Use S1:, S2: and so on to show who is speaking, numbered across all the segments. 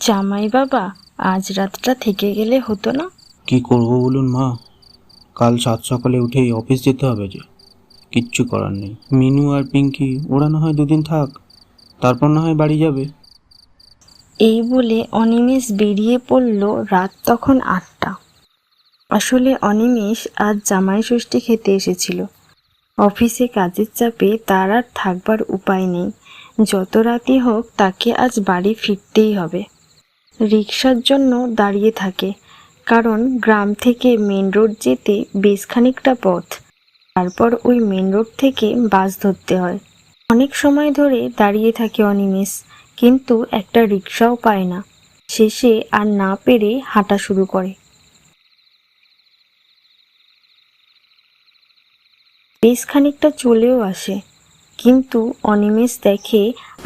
S1: জামাই বাবা আজ রাতটা থেকে গেলে হতো না?
S2: কি করব বলুন মা? কাল সাত সকালে উঠেই অফিস যেতে হবে যে। কিচ্ছু করার নেই। মিনু আর পিঙ্কি ওরা না হয় দুদিন থাক। তারপর না হয় বাড়ি যাবে।
S1: এই বলে অনিমেষ বেরিয়ে পড়ল রাত তখন আটটা। আসলে অনিমেষ আজ জামাই ষষ্ঠী খেতে এসেছিল। অফিসে কাজের চাপে তার আর থাকবার উপায় নেই। যত রাতই হোক তাকে আজ বাড়ি ফিরতেই হবে। রিক্সার জন্য দাঁড়িয়ে থাকে, কারণ গ্রাম থেকে মেন রোড যেতে বেশ খানিকটা পথ। তারপর ওই মেন রোড থেকে বাস ধরতে হয়। অনেক সময় ধরে দাঁড়িয়ে থাকে অনিমেষ, কিন্তু একটা রিক্সাও পায় না। শেষে আর না পেরে হাঁটা শুরু করে। বেশ খানিকটা চলেও আসে, কিন্তু অনিমেষ দেখে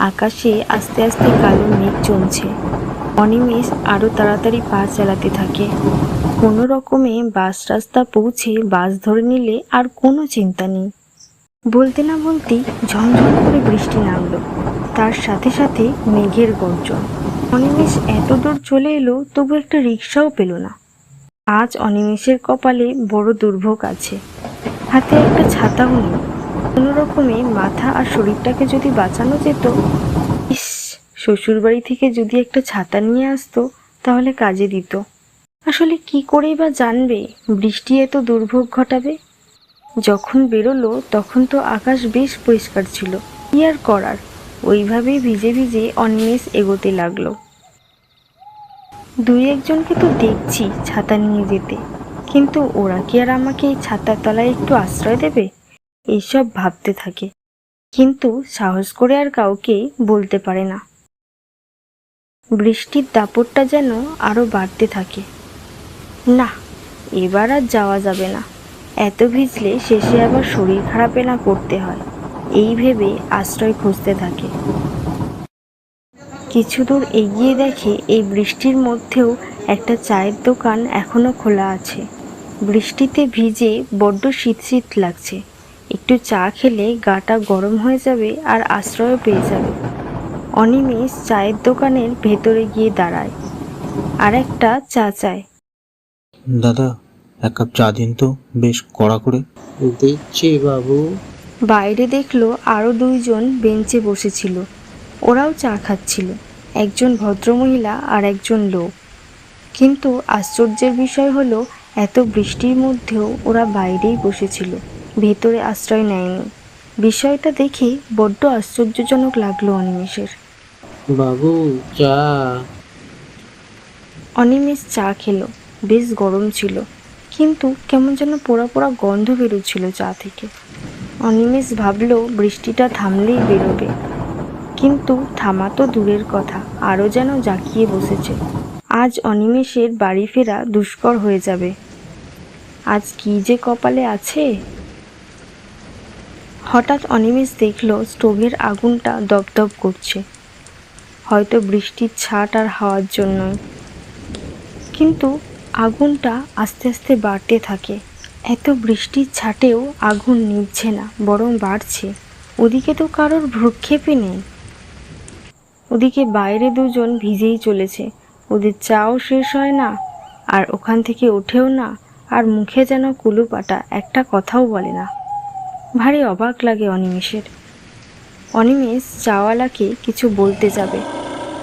S1: আকাশে আস্তে আস্তে কালো মেঘ জমছে। অনিমেষ আরও তাড়াতাড়ি পা চালাতে থাকে। কোনো রকমে বাস রাস্তা পৌঁছে বাস ধরে নিলে আর কোনো চিন্তা নেই। বলতে না বলতেই ঝমঝম করে বৃষ্টি নামলো। তার সাথে সাথে মেঘের গর্জন। অনিমেষ এত দূর চলে এলো, তবু একটা রিক্সাও পেল না। আজ অনিমেষের কপালে বড় দুর্ভোগ আছে। হাতে একটা ছাতাও নেই। কোনো রকমে মাথা আর শরীরটাকে যদি বাঁচানো যেত শ্বশুরবাড়ি থেকে যদি একটা ছাতা নিয়ে আসতো, তাহলে কাজে দিত। আসলে কি করেই বা জানবে? বৃষ্টি এত দুর্ভোগ ঘটাবে? যখন বেরোলো, তখন তো আকাশ বেশ পরিষ্কার ছিল। কি আর করার? ওইভাবেই ভিজে ভিজে অনিমেষ এগোতে লাগল। দুই একজনকে তো দেখছি ছাতা নিয়ে যেতে। কিন্তু ওরা কি আর আমাকে এই ছাতার তলায় একটু আশ্রয় দেবে? এইসব ভাবতে থাকে। কিন্তু সাহস করে আর কাউকে বলতে পারে না। বৃষ্টির দাপটটা যেন আরও বাড়তে থাকে। না, এবার আর যাওয়া যাবে না। এত ভিজলে শেষে আবার শরীর খারাপে না করতে হয়। এই ভেবে আশ্রয় খুঁজতে থাকে। কিছু দূর এগিয়ে দেখে এই বৃষ্টির মধ্যেও একটা চায়ের দোকান এখনও খোলা আছে। বৃষ্টিতে ভিজে বড্ড শীত শীত লাগছে। একটু চা খেলে গাটা গরম হয়ে যাবে আর আশ্রয়ও পেয়ে যাবে। অনিমেষ চায়ের দোকানের ভেতরে গিয়ে দাঁড়ায়। আর একটা চা চায়।
S2: দাদা এক কাপ চা দিন তো বেশ কড়া করে।
S3: দিচ্ছি বাবু।
S1: বাইরে দেখল আরও দুইজন বেঞ্চে বসেছিল। ওরাও চা খাচ্ছিল একজন ভদ্রমহিলা আর একজন লোক। কিন্তু আশ্চর্যের বিষয় হলো এত বৃষ্টির মধ্যেও ওরা বাইরেই বসেছিল ভেতরে আশ্রয় নেয়নি। বিষয়টা দেখে বড্ড আশ্চর্যজনক লাগল অনিমেষের।
S3: বাবু চা।
S1: অনিমেষ চা খেলো বেশ গরম ছিল কিন্তু কেমন যেন পোড়া পোড়া গন্ধ বেরোচ্ছিল চা থেকে। অনিমেষ ভাবলো বৃষ্টিটা থামলেই বেরোবে। কিন্তু থামা তো দূরের কথা আরও যেন জাঁকিয়ে বসেছে। আজ অনিমেষের বাড়ি ফেরা দুষ্কর হয়ে যাবে। আজ কি যে কপালে আছে? হঠাৎ অনিমেষ দেখল স্টোভের আগুনটা দপদপ করছে। হয়তো বৃষ্টির ছাট আর হাওয়ার জন্যই কিন্তু আগুনটা আস্তে আস্তে বাড়তে থাকে। এত বৃষ্টির ছাটেও আগুন নিভছে না, বরং বাড়ছে। ওদিকে তো কারোর ভ্রুক্ষেপই নেই। ওদিকে বাইরে দুজন ভিজেই চলেছে। ওদের চাও শেষ হয় না, আর ওখান থেকে ওঠেও না, আর মুখে যেন কুলুপাটা একটা কথাও বলে না। ভারী অবাক লাগে অনিমেষের। অনিমেষ চাওয়ালাকে কিছু বলতে যাবে।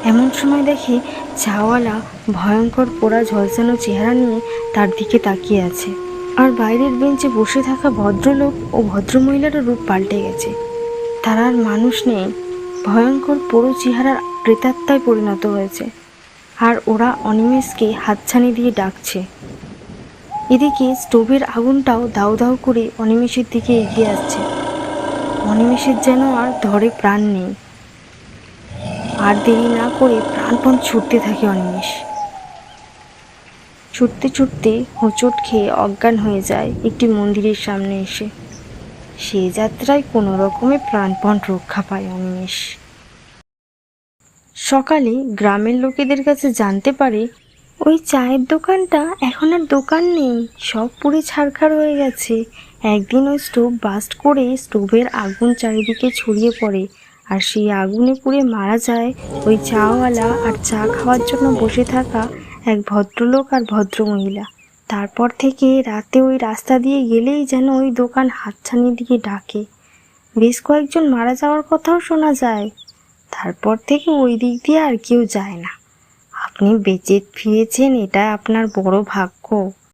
S1: এমন সময় দেখে চাওয়ালা ভয়ঙ্কর পোড়া ঝলসানো চেহারা নিয়ে তার দিকে তাকিয়ে আছে। আর বাইরের বেঞ্চে বসে থাকা ভদ্রলোক ও ভদ্রমহিলারও রূপ পাল্টে গেছে। তারা আর মানুষ নেই, ভয়ঙ্কর পোড়ো চেহারার প্রেতাত্মায় পরিণত হয়েছে। আর ওরা অনিমেষকে হাতছানি দিয়ে ডাকছে। এদিকে স্টোভের আগুনটাও দাউ দাউ করে অনিমেষের দিকে এগিয়ে আসছে। অনিমেষের যেন আর ধরে প্রাণ নেই। আর দেরি না করে প্রাণপণ ছুটতে থাকে অনিমেষ। ছুটতে ছুটতে হোঁচট খেয়ে অজ্ঞান হয়ে যায় একটি মন্দিরের সামনে এসে। সে যাত্রায় কোনো রকমে প্রাণপণ রক্ষা পায় অনিমেষ। সকালে গ্রামের লোকেদের কাছে জানতে পারে ওই চায়ের দোকানটা এখন আর দোকান নেই, সব পুড়ে ছারখার হয়ে গেছে। একদিন ওই স্টোভ বাস্ট করে স্টোভের আগুন চারিদিকে ছড়িয়ে পড়ে আর সেই আগুনে পুড়ে মারা যায় ওই চাওয়ালা আর চা খাওয়ার জন্য বসে থাকা এক ভদ্রলোক আর ভদ্রমহিলা। তারপর থেকে রাতে ওই রাস্তা দিয়ে গেলেই যেন ওই দোকান হাতছানি দিয়ে ডাকে। বেশ কয়েকজন মারা যাওয়ার কথাও শোনা যায়। তারপর থেকে ওই দিক দিয়ে আর কেউ যায় না। আপনি বেঁচে ফিরেছেন এটা আপনার বড় ভাগ্য।